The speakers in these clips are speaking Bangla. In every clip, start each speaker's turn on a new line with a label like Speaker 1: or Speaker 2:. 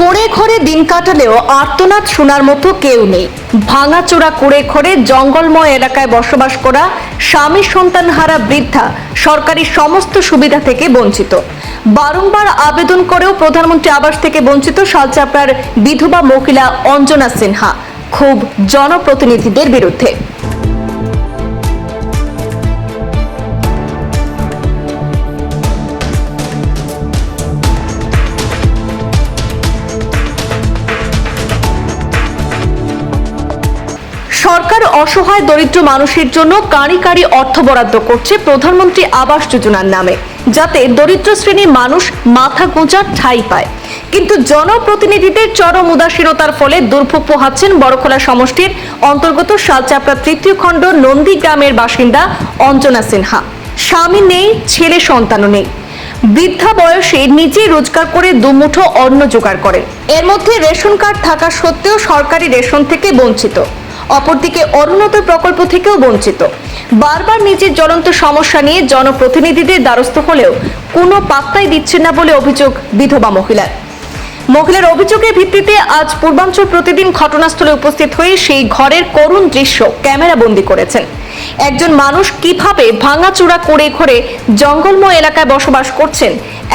Speaker 1: কোড়ে ঘরে দিন কাটালেও আর্তনাদ শোনার মতো কেউ নেই। ভাঙাচোরা কুড়ে ঘরে জঙ্গলময় এলাকায় বসবাস করা স্বামী সন্তান হারা বৃদ্ধা সরকারি সমস্ত সুবিধা থেকে বঞ্চিত। বারংবার আবেদন করেও প্রধানমন্ত্রী আবাস থেকে বঞ্চিত শালচাপড়ার বিধবা মহিলা অঞ্জনা সিনহা, খুব জনপ্রতিনিধিদের বিরুদ্ধে। সরকার অসহায় দরিদ্র মানুষের জন্য কারি কারি অর্থ বরাদ্দ করছে প্রধানমন্ত্রী আবাস যোজনার নামে, যাতে দরিদ্র শ্রেণির মানুষ মাথা গোঁজার ঠাঁই পায়। কিন্তু জনপ্রতিনিধিদের চরম উদাসীনতার ফলে দুর্ভোগ পোহাচ্ছেন বড়খোলা সমষ্টির অন্তর্গত শালচাপড়া তৃতীয় খণ্ড নন্দীগ্রামের বাসিন্দা অঞ্জনা সিনহা। স্বামী নেই, ছেলে সন্তানও নেই। বৃদ্ধা বয়সে নিজে রোজগার করে দুমুঠো অন্ন জোগাড় করেন। এর মধ্যে রেশন কার্ড থাকা সত্ত্বেও সরকারি রেশন থেকে বঞ্চিত। অপরদিকে অরুণোদয় প্রকল্প থেকেও বঞ্চিত। বারবার নিজের জ্বলন্ত সমস্যা নিয়ে জনপ্রতিনিধিদের দ্বারস্থ হলেও কোনো পাত্তাই দিচ্ছেন না বলে অভিযোগ বিধবা মহিলার। মহিলার অভিযোগের ভিত্তিতে আজ পূর্বাঞ্চল প্রতিদিন ঘটনাস্থলে উপস্থিত হয়ে সেই ঘরের করুণ দৃশ্য ক্যামেরা বন্দি করেছেন। একজন মানুষ কীভাবে ভাঙাচূড়া করে ঘরে জঙ্গলময় এলাকায় বসবাস করছেন,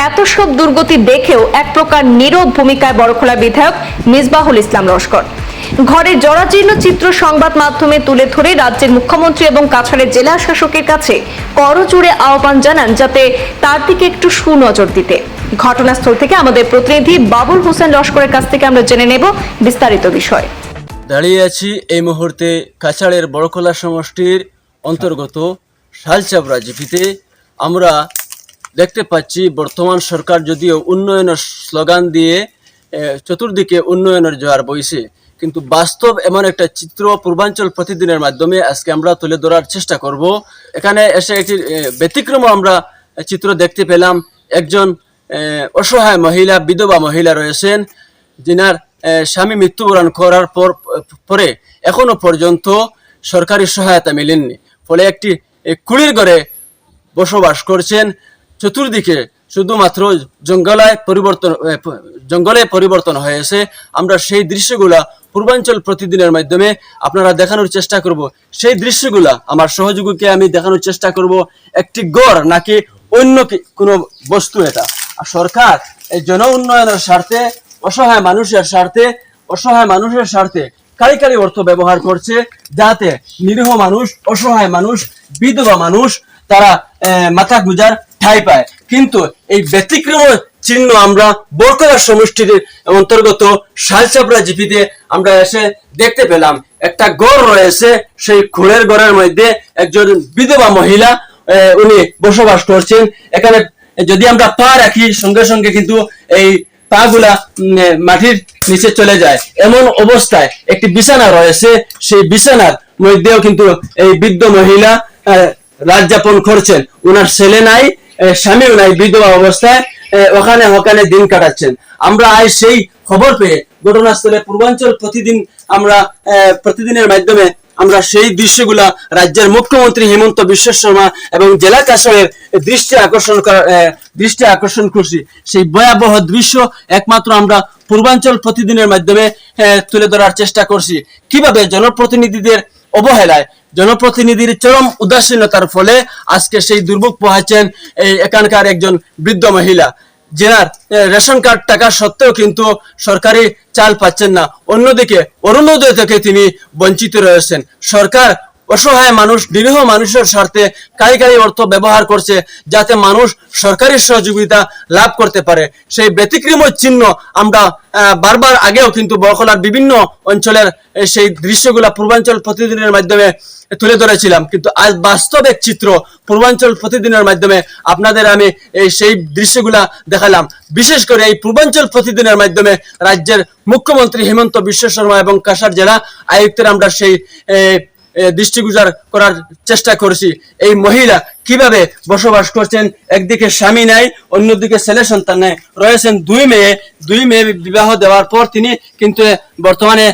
Speaker 1: এত সব দুর্গতি দেখেও এক প্রকার নীরব ভূমিকায় বড়খোলা বিধায়ক মিসবাহুল ইসলাম লস্কর। ঘরের জরাজীর্ণ চিত্র সংবাদ মাধ্যমে তুলে ধরে রাজ্যের মুখ্যমন্ত্রী এবং কাছাড়ের জেলা শাসকের কাছে করজোড়ে আহ্বান জানান যাতে তার দিকে একটু সুনজর দিতে। ঘটনাস্থল থেকে আমাদের প্রতিনিধি বাবুল হোসেন লস্করের কাছ থেকে আমরা জেনে নেব বিস্তারিত বিষয়।
Speaker 2: দাঁড়িয়ে আছি এই মুহূর্তে কাছাড়ের বড়খোলা সমষ্টির অন্তর্গত শালচাবড়া জিপিতে। আমরা দেখতে পাচ্ছি, বর্তমান সরকার যদিও উন্নয়নের স্লোগান দিয়ে চতুর্দিকে উন্নয়নের জোয়ার বইছে। কিন্তু বাস্তব এমন একটা চিত্র পূর্বাঞ্চল প্রতিদিনের মাধ্যমে আজকে আমরা তুলে ধরার চেষ্টা করব। এখানে এসে একটি ব্যতিক্রম আমরা চিত্র দেখতে পেলাম। একজন অসহায় মহিলা, বিধবা মহিলা রয়েছেন, যিনার স্বামী মৃত্যুবরণ করার পর, পরে এখনও পর্যন্ত সরকারি সহায়তা মেলেননি। ফলে একটি কুড়ির ঘরে বসবাস করছেন। চতুর্দিকে শুধুমাত্র জঙ্গলায় পরিবর্তন জঙ্গলে পরিবর্তন হয়েছে। আমরা সেই দৃশ্যগুলা পূর্বাঞ্চল প্রতিদিনের মাধ্যমে আপনারা দেখানোর চেষ্টা করব। সেই দৃশ্যগুলা আমার সহযোগীকে আমি দেখানোর চেষ্টা করব। একটি গড় নাকি অন্য কোনো বস্তু এটা? আর সরকার এই জন উন্নয়নের স্বার্থে, অসহায় মানুষের স্বার্থে, অসহায় মানুষের স্বার্থে কারি কারি অর্থ ব্যবহার করছে যাতে নিরীহ মানুষ, অসহায় মানুষ, বিধবা মানুষ তারা মাথা গুজার ঠাই পায়। কিন্তু এই ব্যতিক্রম চিহ্ন আমরা বরকলার সমষ্টির অন্তর্গত শালচাপড়া জিপিতে আমরা এসে দেখতে পেলাম। একটা গড় রয়েছে সেই খুঁড়ের গড়ের মধ্যে একজন বিধবা মহিলা উনি বসবাস করছেন। এখানে যদি আমরা পা রাখি সঙ্গে সঙ্গে কিন্তু এই পা গুলা উম, মাটির নিচে চলে যায়। এমন অবস্থায় একটি বিছানা রয়েছে সেই বিছানার মধ্যেও কিন্তু এই বৃদ্ধ মহিলা রাত যাপন করছেন। ওনার ছেলে নাই স্বামীও নাই বিধবা অবস্থায়। ওখানে ওখানে দিন কাটাচ্ছেন। আমরা আজ সেই খবর পেয়ে ঘটনাস্থলে পূর্বাঞ্চল প্রতিদিন আমরা প্রতিদিনের মাধ্যমে আমরা সেই দৃশ্যগুলা রাজ্যের মুখ্যমন্ত্রী হেমন্ত বিশ্ব শর্মা এবং জেলা কাশরের দৃষ্টি আকর্ষণ করার দৃষ্টি আকর্ষণ করছি। সেই ভয়াবহ দৃশ্য একমাত্র আমরা পূর্বাঞ্চল প্রতিদিনের মাধ্যমে তুলে ধরার চেষ্টা করছি। কীভাবে জনপ্রতিনিধিদের অবহেলায়। জনপ্রতিনিধির চরম উদাসীনতার ফলে আজকে সেই দুর্ভোগ পোহাচ্ছেন এই এখানকার একজন বৃদ্ধ মহিলা। জেলার রেশন কার্ড টাকা সত্ত্বেও কিন্তু সরকারি চাল পাচ্ছেন না। অন্যদিকে অরুণোদয় থেকে তিনি বঞ্চিত রয়েছেন। সরকার অসহায় মানুষ, নিরীহ মানুষের স্বার্থে কারিগরি অর্থ ব্যবহার করছে যাতে মানুষ সরকারি সহযোগিতা লাভ করতে পারে। সেই ব্যতিক্রম চিহ্ন আমরা বারবার আগেও কিন্তু বরখলার বিভিন্ন অঞ্চলের সেই দৃশ্যগুলা পূর্বাঞ্চল প্রতিদিনের মাধ্যমে তুলে ধরেছিলাম। কিন্তু আজ বাস্তব চিত্র পূর্বাঞ্চল প্রতিদিনের মাধ্যমে আপনাদের আমি এই সেই দৃশ্যগুলা দেখালাম। বিশেষ করে এই পূর্বাঞ্চল প্রতিদিনের মাধ্যমে রাজ্যের মুখ্যমন্ত্রী হেমন্ত বিশ্ব শর্মা এবং কাসার জেলা আয়ুক্তের আমরা সেই দৃষ্টিগোচর করার চেষ্টা করছি। এই মহিলা কীভাবে বসবাস করছেন? একদিকে স্বামী নাই, অন্যদিকে ছেলে সন্তান নাই। রয়েছেন দুই মেয়ে দুই মেয়ে বিবাহ দেওয়ার পর তিনি কিন্তু বর্তমানে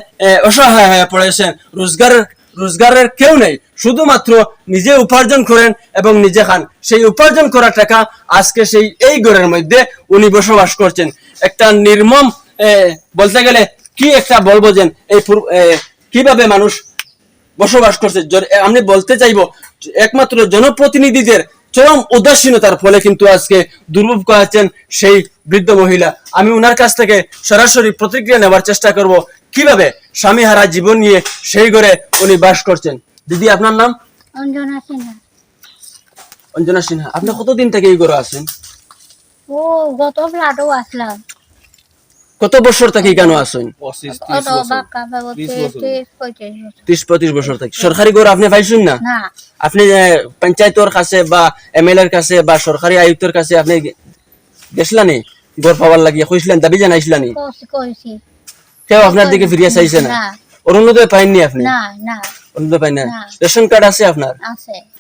Speaker 2: অসহায় হয়ে পড়েছেন। রোজগারের রোজগারের কেউ নেই। শুধুমাত্র নিজে উপার্জন করেন এবং নিজে খান। সেই উপার্জন করা টাকা আজকে সেই এই ঘরের মধ্যে উনি বসবাস করছেন। একটা নির্মম বলতে গেলে কি একটা বলব যে এই কীভাবে মানুষ বসবাস করছে। আমি বলতে চাইব একমাত্র জনপ্রতিনিধিদের চরম উদাসীনতার ফলে কিন্তু আজকে দুর্ভোগ করাচ্ছেন সেই বৃদ্ধ মহিলা। আমি উনার কাছ থেকে সরাসরি প্রতিক্রিয়া নেওয়ার চেষ্টা করব কীভাবে স্বামী হারা জীবন নিয়ে সেই ঘরে উনি বাস করছেন। দিদি আপনার নাম?
Speaker 3: অঞ্জনা সিনহা।
Speaker 2: অঞ্জনা সিনহা আপনি কতদিন থেকে এই ঘরে আছেন?
Speaker 3: ও গত ফ্লাটও আসলাম।
Speaker 2: কত বছর থেকে কেন
Speaker 3: বছর।
Speaker 2: ত্রিশ পঁয়ত্রিশ বছর। থেকে। সরকারি ঘর আপনি পাইছেন না?
Speaker 3: না।
Speaker 2: আপনি এ, পঞ্চায়েতর কাছে বা এমএল এর কাছে বা সরকারি আয়ুক্তর কাছে আপনি গেছিলানি? ঘর পাওয়ার লাগিয়ে কইছিলেন দাবি জানাইছিলানি?
Speaker 3: কইছি কইছি
Speaker 2: কেউ আপনার দিকে ফিরিয়ে চাইছে না? অরুণোদয় পাইননি আপনি?
Speaker 3: না না।
Speaker 2: অরুণোদয় পাইন না। রেশন কার্ড আছে আপনার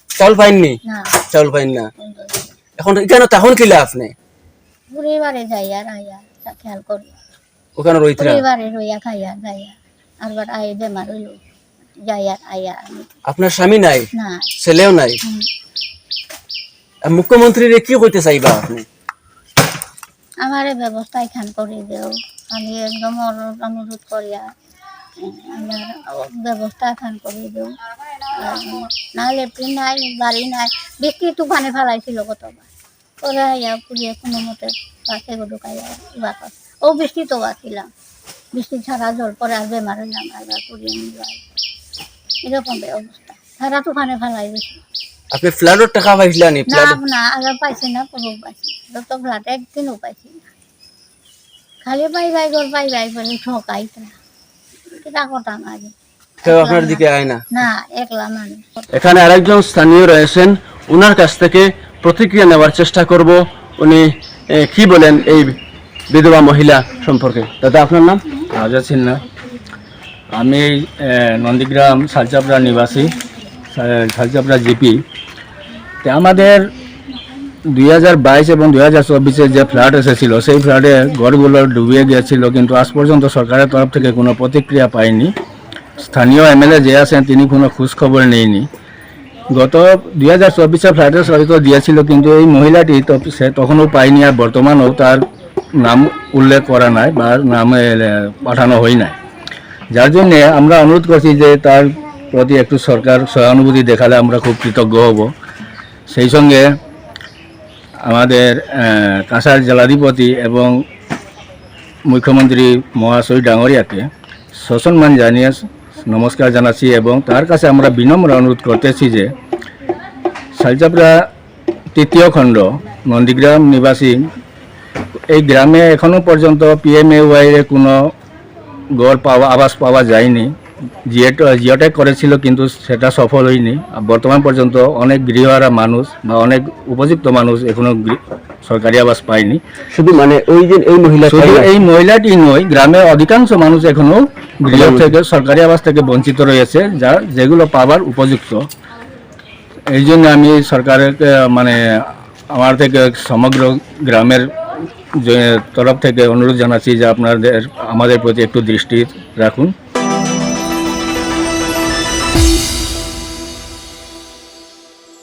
Speaker 2: চাউল পাইননি
Speaker 3: না?
Speaker 2: চাউল পাইন না? এখন কেন তখন কিলা আপনি?
Speaker 3: পরিবারে যাই আর খেয়াল করি
Speaker 2: ওখানে রইতরা
Speaker 3: পরিবারে রইয়া খাইয়া যাইয়া আর বার আই বেমার হইল। যাই আর আইয়া
Speaker 2: আপনার স্বামী নাই?
Speaker 3: না।
Speaker 2: ছেলেও নাই? মুখ্যমন্ত্রীরে কি কইতে চাইবা আপনি?
Speaker 3: আমারে ব্যবস্থা এখান করে দেও। আমি একদম অনুরোধ করিয়া আমার ব্যবস্থা এখান করে দেও। না লেট্রিন নাই বাড়ি নাই। বৃষ্টি তুফানে ফেলাইছিল কতবার। করে আইয়া পুড়িয়ে কোনো মতে পাশে ঢুকাইয়া ইবা ও বৃষ্টি তো বাঁচিলাম। বৃষ্টি ছাড়া জল পরে আর বেমার আবার পুড়িয়ে নিল এরকম অবস্থা। সারা তুফানে ফেলাই দিছিল
Speaker 2: আপনি ফ্ল্যাটের টাকা পাইছিলানি
Speaker 3: না? না আগে পাইছি না পাইছি যত ফ্ল্যাট একদিনও পাইছি না। খালি পাই গর পাই বাই বলে ঠকাই কিটা কথা না
Speaker 2: কেউ আপনার দিকে আয় না?
Speaker 3: না একলা মানুষ।
Speaker 2: এখানে আরেকজন স্থানীয় রয়েছেন। ওনার কাছ থেকে প্রতিক্রিয়া নেওয়ার চেষ্টা করব। উনি কি বলেন এই বিধবা মহিলা সম্পর্কে। দাদা, আপনার নাম?
Speaker 4: রাজা সিনহা আমি নন্দীগ্রাম শালচাপড়া নিবাসী শালচাপড়া জিপি। তো আমাদের দুই হাজার বাইশ এবং দুই হাজার চব্বিশে যে ফ্ল্যাট এসেছিল, সেই ফ্ল্যাটে ঘরগুলো ডুবিয়ে গিয়েছিল, কিন্তু আজ পর্যন্ত সরকারের তরফ থেকে কোনো প্রতিক্রিয়া পায়নি। স্থানীয় এমএলএ যে আছেন, তিনি কোনো খোঁজখবর নেয়নি। গত দুই হাজার চব্বিশে ফ্ল্যাটের হয়তো দিয়েছিল, কিন্তু এই মহিলাটি সে তখনও পায়নি, আর বর্তমানেও তার নাম উল্লেখ করা নাই বা নামে পাঠানো হয় নাই। যার জন্যে আমরা অনুরোধ করছি যে তার প্রতি একটু সরকার সহানুভূতি দেখালে আমরা খুব কৃতজ্ঞ হব। সেই সঙ্গে আমাদের কাঁসার জেলাধিপতি এবং মুখ্যমন্ত্রী মহাশয় ডাঙরিয়াকে সসম্মান জানিয়ে নমস্কার জানাচ্ছি এবং তার কাছে আমরা বিনম্র অনুরোধ করতেছি যে শালচাপড়া তৃতীয় খণ্ড, নন্দীগ্রাম নিবাসী এই গ্রামে এখনও পর্যন্ত পিএমএওয়াই এর কোনো গড় পাওয়া আবাস পাওয়া যায়নি। জিওটেক করেছিল কিন্তু সেটা সফল হয়নি। আর বর্তমান পর্যন্ত অনেক গৃহহারা মানুষ বা অনেক উপযুক্ত মানুষ এখনও সরকারি আবাস পায়নি।
Speaker 2: শুধু মানে ওই যে এই মহিলা
Speaker 4: শুধু এই মহিলাটি নয় গ্রামে অধিকাংশ মানুষ এখনও গৃহ থেকে সরকারি আবাস থেকে বঞ্চিত রয়েছে যা যেগুলো পাবার উপযুক্ত। এই জন্য আমি সরকারের মানে আমার থেকে সমগ্র গ্রামের তরফ থেকে অনুরোধ জানাচ্ছি যে আপনাদের আমাদের প্রতি একটু দৃষ্টি রাখুন।